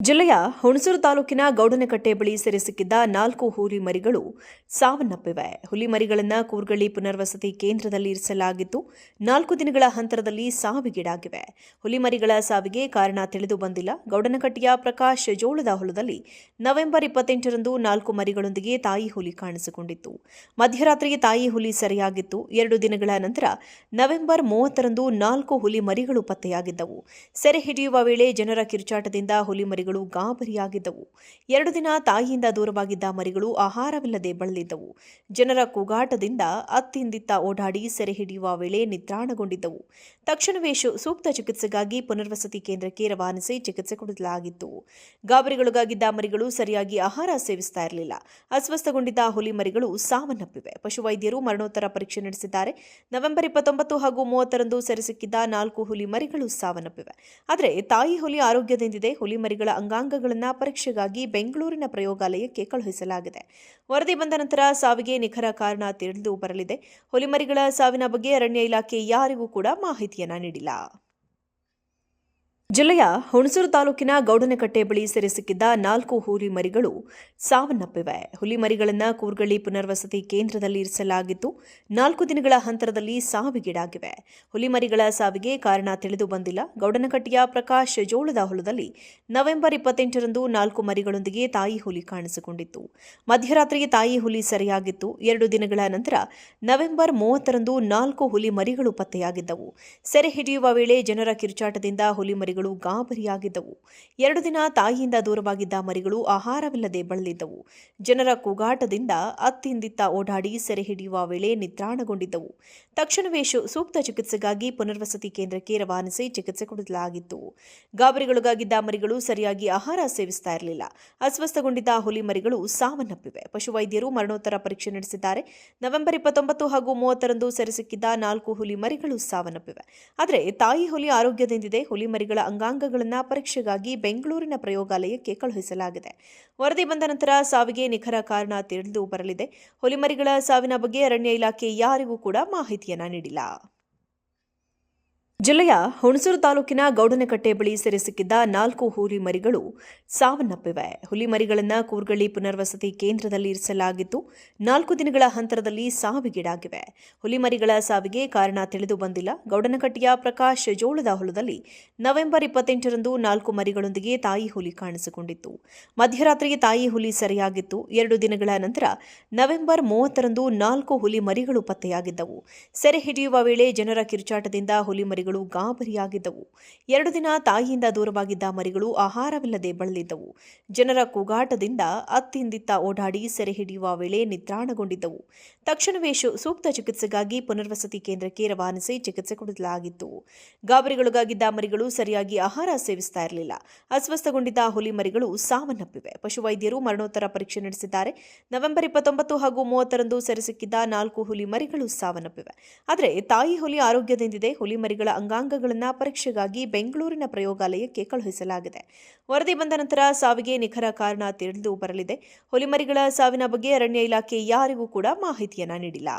ಜಿಲ್ಲೆಯ ಹುಣಸೂರು ತಾಲೂಕಿನ ಗೌಡನಕಟ್ಟೆ ಬಳಿ ಸಿಕ್ಕಿದ್ದ ನಾಲ್ಕು ಹುಲಿ ಮರಿಗಳು ಸಾವನ್ನಪ್ಪಿವೆ. ಹುಲಿ ಮರಿಗಳನ್ನು ಕೂರ್ಗಳ್ಳಿ ಪುನರ್ವಸತಿ ಕೇಂದ್ರದಲ್ಲಿ ಇರಿಸಲಾಗಿದ್ದು, ನಾಲ್ಕು ದಿನಗಳ ಹಂತರದಲ್ಲಿ ಸಾವಿಗೀಡಾಗಿವೆ. ಹುಲಿ ಮರಿಗಳ ಸಾವಿಗೆ ಕಾರಣ ತಿಳಿದು ಬಂದಿಲ್ಲ. ಗೌಡನಕಟ್ಟೆಯ ಪ್ರಕಾಶ್ ಜೋಳದ ಹೊಲದಲ್ಲಿ ನವೆಂಬರ್ ಇಪ್ಪತ್ತೆಂಟರಂದು ನಾಲ್ಕು ಮರಿಗಳೊಂದಿಗೆ ತಾಯಿ ಹುಲಿ ಕಾಣಿಸಿಕೊಂಡಿತ್ತು. ಮಧ್ಯರಾತ್ರಿಗೆ ತಾಯಿ ಹುಲಿ ಸೆರೆಯಾಗಿತ್ತು. ಎರಡು ದಿನಗಳ ನಂತರ ನವೆಂಬರ್ ಮೂವತ್ತರಂದು ನಾಲ್ಕು ಹುಲಿ ಮರಿಗಳು ಪತ್ತೆಯಾಗಿದ್ದವು. ಸೆರೆ ಹಿಡಿಯುವ ವೇಳೆ ಜನರ ಕಿರುಚಾಟದಿಂದ ಹುಲಿ ಮರಿಗಳು ಗಾಬರಿಯಾಗಿದ್ದವು. ಎರಡು ದಿನ ತಾಯಿಯಿಂದ ದೂರವಾಗಿದ್ದ ಮರಿಗಳು ಆಹಾರವಿಲ್ಲದೆ ಬಳಲಿದ್ದವು. ಜನರ ಕೂಗಾಟದಿಂದ ಅತ್ತಿಂದಿತ್ತ ಓಡಾಡಿ ಸೆರೆ ಹಿಡಿಯುವ ವೇಳೆ ನಿತ್ರಾಣಗೊಂಡಿದ್ದವು ತಕ್ಷಣವೇ ಸೂಕ್ತ ಚಿಕಿತ್ಸೆಗಾಗಿ ಪುನರ್ವಸತಿ ಕೇಂದ್ರಕ್ಕೆ ರವಾನಿಸಿ ಚಿಕಿತ್ಸೆ ಕೊಡಲಾಗಿತ್ತು. ಗಾಬರಿಗೊಳಗಾಗಿದ್ದ ಮರಿಗಳು ಸರಿಯಾಗಿ ಆಹಾರ ಸೇವಿಸ್ತಾ ಇರಲಿಲ್ಲ. ಅಸ್ವಸ್ಥಗೊಂಡಿದ್ದ ಹುಲಿ ಮರಿಗಳು ಸಾವನ್ನಪ್ಪಿವೆ. ಪಶುವೈದ್ಯರು ಮರಣೋತ್ತರ ಪರೀಕ್ಷೆ ನಡೆಸಿದ್ದಾರೆ. ನವೆಂಬರ್ ಇಪ್ಪತ್ತೊಂಬತ್ತು ಹಾಗೂ ಮೂವತ್ತರಂದು ಸೆರೆಸಿಕ್ಕಿದ್ದ ನಾಲ್ಕು ಹುಲಿ ಮರಿಗಳು ಸಾವನ್ನಪ್ಪಿವೆ. ಆದರೆ ತಾಯಿ ಹುಲಿ ಆರೋಗ್ಯದಿಂದಿದೆ. ಹುಲಿ ಮರಿಗಳ ಅಂಗಾಂಗಗಳನ್ನು ಪರೀಕ್ಷೆಗಾಗಿ ಬೆಂಗಳೂರಿನ ಪ್ರಯೋಗಾಲಯಕ್ಕೆ ಕಳುಹಿಸಲಾಗಿದೆ. ವರದಿ ಬಂದ ನಂತರ ಸಾವಿಗೆ ನಿಖರ ಕಾರಣ ತಿಳಿದು ಬರಲಿದೆ. ಹುಲಿಮರಿಗಳ ಸಾವಿನ ಬಗ್ಗೆ ಅರಣ್ಯ ಇಲಾಖೆ ಯಾರಿಗೂ ಕೂಡ ಮಾಹಿತಿಯನ್ನ ನೀಡಿಲ್ಲ. ಜಿಲ್ಲೆಯ ಹುಣಸೂರು ತಾಲೂಕಿನ ಗೌಡನಕಟ್ಟೆ ಬಳಿ ಸಿಕ್ಕಿದ್ದ ನಾಲ್ಕು ಹುಲಿ ಮರಿಗಳು ಸಾವನ್ನಪ್ಪಿವೆ. ಹುಲಿ ಮರಿಗಳನ್ನು ಕೂರ್ಗಳ್ಳಿ ಪುನರ್ವಸತಿ ಕೇಂದ್ರದಲ್ಲಿ ಇರಿಸಲಾಗಿದ್ದು, ನಾಲ್ಕು ದಿನಗಳ ಹಂತರದಲ್ಲಿ ಸಾವಿಗೀಡಾಗಿವೆ. ಹುಲಿ ಮರಿಗಳ ಸಾವಿಗೆ ಕಾರಣ ತಿಳಿದು ಬಂದಿಲ್ಲ. ಗೌಡನಕಟ್ಟೆಯ ಪ್ರಕಾಶ್ ಜೋಳದ ಹೊಲದಲ್ಲಿ ನವೆಂಬರ್ ಇಪ್ಪತ್ತೆಂಟರಂದು ನಾಲ್ಕು ಮರಿಗಳೊಂದಿಗೆ ತಾಯಿ ಹುಲಿ ಕಾಣಿಸಿಕೊಂಡಿತ್ತು. ಮಧ್ಯರಾತ್ರಿಗೆ ತಾಯಿ ಹುಲಿ ಸೆರೆಯಾಗಿತ್ತು. ಎರಡು ದಿನಗಳ ನಂತರ ನವೆಂಬರ್ ಮೂವತ್ತರಂದು ನಾಲ್ಕು ಹುಲಿ ಮರಿಗಳು ಪತ್ತೆಯಾಗಿದ್ದವು. ಸೆರೆ ಹಿಡಿಯುವ ವೇಳೆ ಜನರ ಕಿರುಚಾಟದಿಂದ ಹುಲಿ ಮರಿಗಳು ಗಾಬರಿಯಾಗಿದ್ದವು. ಎರಡು ದಿನ ತಾಯಿಯಿಂದ ದೂರವಾಗಿದ್ದ ಮರಿಗಳು ಆಹಾರವಿಲ್ಲದೆ ಬಳಲಿದ್ದವು. ಜನರ ಕೂಗಾಟದಿಂದ ಅತ್ತಿಂದಿತ್ತ ಓಡಾಡಿ ಸೆರೆ ಹಿಡಿಯುವ ವೇಳೆ ನಿತ್ರಾಣಗೊಂಡಿದ್ದವು ತಕ್ಷಣವೇ ಸೂಕ್ತ ಚಿಕಿತ್ಸೆಗಾಗಿ ಪುನರ್ವಸತಿ ಕೇಂದ್ರಕ್ಕೆ ರವಾನಿಸಿ ಚಿಕಿತ್ಸೆ ಕೊಡಲಾಗಿತ್ತು. ಗಾಬರಿಗೊಳಗಾಗಿದ್ದ ಮರಿಗಳು ಸರಿಯಾಗಿ ಆಹಾರ ಸೇವಿಸ್ತಾ ಇರಲಿಲ್ಲ. ಅಸ್ವಸ್ಥಗೊಂಡಿದ್ದ ಹುಲಿ ಮರಿಗಳು ಸಾವನ್ನಪ್ಪಿವೆ. ಪಶುವೈದ್ಯರು ಮರಣೋತ್ತರ ಪರೀಕ್ಷೆ ನಡೆಸಿದ್ದಾರೆ. ನವೆಂಬರ್ ಇಪ್ಪತ್ತೊಂಬತ್ತು ಹಾಗೂ ಮೂವತ್ತರಂದು ಸೆರೆಸಿಕ್ಕಿದ್ದ ನಾಲ್ಕು ಹುಲಿ ಮರಿಗಳು ಸಾವನ್ನಪ್ಪಿವೆ. ಆದರೆ ತಾಯಿ ಹುಲಿ ಆರೋಗ್ಯದಿಂದಿದೆ. ಹುಲಿ ಮರಿಗಳ ಅಂಗಾಂಗಗಳನ್ನು ಪರೀಕ್ಷೆಗಾಗಿ ಬೆಂಗಳೂರಿನ ಪ್ರಯೋಗಾಲಯಕ್ಕೆ ಕಳುಹಿಸಲಾಗಿದೆ. ವರದಿ ಬಂದ ನಂತರ ಸಾವಿಗೆ ನಿಖರ ಕಾರಣ ತಿಳಿದು ಬರಲಿದೆ. ಹುಲಿಮರಿಗಳ ಸಾವಿನ ಬಗ್ಗೆ ಅರಣ್ಯ ಇಲಾಖೆ ಯಾರಿಗೂ ಕೂಡ ಮಾಹಿತಿಯನ್ನು ನೀಡಿಲ್ಲ. ಜಿಲ್ಲೆಯ ಹುಣಸೂರು ತಾಲೂಕಿನ ಗೌಡನಕಟ್ಟೆ ಬಳಿ ಸಿಕ್ಕಿದ್ದ ನಾಲ್ಕು ಹುಲಿ ಮರಿಗಳು ಸಾವನ್ನಪ್ಪಿವೆ. ಹುಲಿ ಮರಿಗಳನ್ನು ಕೂರ್ಗಳ್ಳಿ ಪುನರ್ವಸತಿ ಕೇಂದ್ರದಲ್ಲಿ ಇರಿಸಲಾಗಿದ್ದು, ನಾಲ್ಕು ದಿನಗಳ ಹಂತರದಲ್ಲಿ ಸಾವಿಗೀಡಾಗಿವೆ. ಹುಲಿ ಮರಿಗಳ ಸಾವಿಗೆ ಕಾರಣ ತಿಳಿದು ಬಂದಿಲ್ಲ. ಗೌಡನಕಟ್ಟೆಯ ಪ್ರಕಾಶ್ ಜೋಳದ ಹೊಲದಲ್ಲಿ ನವೆಂಬರ್ ಇಪ್ಪತ್ತೆಂಟರಂದು ನಾಲ್ಕು ಮರಿಗಳೊಂದಿಗೆ ತಾಯಿ ಹುಲಿ ಕಾಣಿಸಿಕೊಂಡಿತ್ತು. ಮಧ್ಯರಾತ್ರಿಗೆ ತಾಯಿ ಹುಲಿ ಸೆರೆಯಾಗಿತ್ತು. ಎರಡು ದಿನಗಳ ನಂತರ ನವೆಂಬರ್ ಮೂವತ್ತರಂದು ನಾಲ್ಕು ಹುಲಿ ಮರಿಗಳು ಪತ್ತೆಯಾಗಿದ್ದವು. ಸೆರೆ ಹಿಡಿಯುವ ವೇಳೆ ಜನರ ಕಿರುಚಾಟದಿಂದ ಹುಲಿ ಮರಿಗಳು ಗಾಬರಿಯಾಗಿದ್ದವು. ಎರಡು ದಿನ ತಾಯಿಯಿಂದ ದೂರವಾಗಿದ್ದ ಮರಿಗಳು ಆಹಾರವಿಲ್ಲದೆ ಬಳಲಿದ್ದವು. ಜನರ ಕೂಗಾಟದಿಂದ ಅತ್ತಿಂದಿತ್ತ ಓಡಾಡಿ ಸೆರೆ ಹಿಡಿಯುವ ವೇಳೆ ನಿತ್ರಾಣಗೊಂಡಿದ್ದವು ತಕ್ಷಣವೇ ಸೂಕ್ತ ಚಿಕಿತ್ಸೆಗಾಗಿ ಪುನರ್ವಸತಿ ಕೇಂದ್ರಕ್ಕೆ ರವಾನಿಸಿ ಚಿಕಿತ್ಸೆ ಕೊಡಲಾಗಿತ್ತು. ಗಾಬರಿಗೊಳಗಾಗಿದ್ದ ಮರಿಗಳು ಸರಿಯಾಗಿ ಆಹಾರ ಸೇವಿಸ್ತಾ ಇರಲಿಲ್ಲ. ಅಸ್ವಸ್ಥಗೊಂಡಿದ್ದ ಹುಲಿ ಮರಿಗಳು ಸಾವನ್ನಪ್ಪಿವೆ. ಪಶುವೈದ್ಯರು ಮರಣೋತ್ತರ ಪರೀಕ್ಷೆ ನಡೆಸಿದ್ದಾರೆ. ನವೆಂಬರ್ ಇಪ್ಪತ್ತೊಂಬತ್ತು ಹಾಗೂ ಮೂವತ್ತರಂದು ಸೆರೆಸಿಕ್ಕಿದ್ದ ನಾಲ್ಕು ಹುಲಿ ಮರಿಗಳು ಸಾವನ್ನಪ್ಪಿವೆ. ಆದರೆ ತಾಯಿ ಹುಲಿ ಆರೋಗ್ಯದಿಂದಿದೆ. ಹುಲಿ ಮರಿಗಳ ಅಂಗಾಂಗಗಳನ್ನು ಪರೀಕ್ಷೆಗಾಗಿ ಬೆಂಗಳೂರಿನ ಪ್ರಯೋಗಾಲಯಕ್ಕೆ ಕಳುಹಿಸಲಾಗಿದೆ. ವರದಿ ಬಂದ ನಂತರ ಸಾವಿಗೆ ನಿಖರ ಕಾರಣ ತಿಳಿದು ಬರಲಿದೆ. ಹುಲಿಮರಿಗಳ ಸಾವಿನ ಬಗ್ಗೆ ಅರಣ್ಯ ಇಲಾಖೆ ಯಾರಿಗೂ ಕೂಡ ಮಾಹಿತಿಯನ್ನ ನೀಡಿಲ್ಲ.